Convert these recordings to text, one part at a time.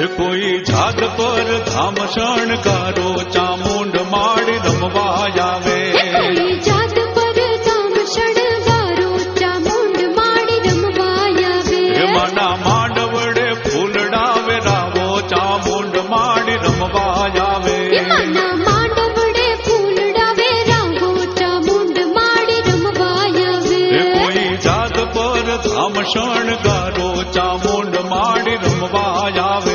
એ કોઈ જાત પર ધામ શણકારો ચામુંડ માડી રમવા આવે કોઈ જાત પર ધામ શણગારો ચામુંડ માડી રમવા આવે એ માના માંડવડે ફૂલડાવે રાવો ચામુંડ માડી રમવા આવે એમાંના માંડવડે ફૂલડાવે રાહો ચામુંડ માડી રમવા આવે એ કોઈ જાત પર ધામ શણગારો ચામુંડ માડી રમવા આવે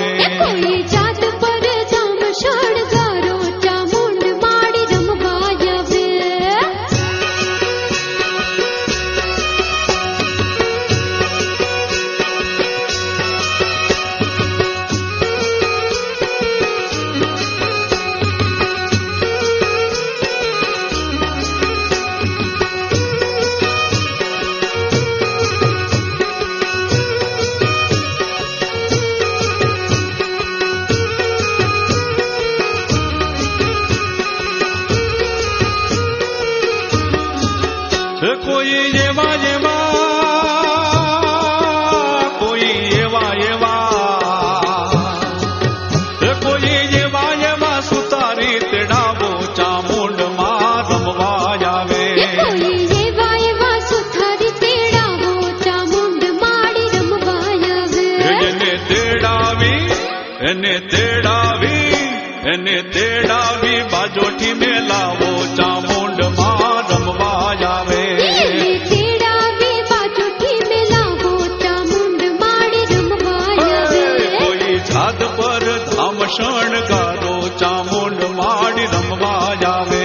કોઈ એવા એવા કોઈ એવા એવા. કોઈ એવા એવા સુતારી તેડાવો ચામુંડમાં રમવા આવે. કોઈ એવા એવા સુથારી તેડાવો ચામુંડ માડી રમવા આવે. એને તેડાવી એને તેડાવી એને તેડાવી બાજોઠી મેલાવો ચામુંડ જાત પર ધામ શણગારો ચામુંડ માડી રમવા આવે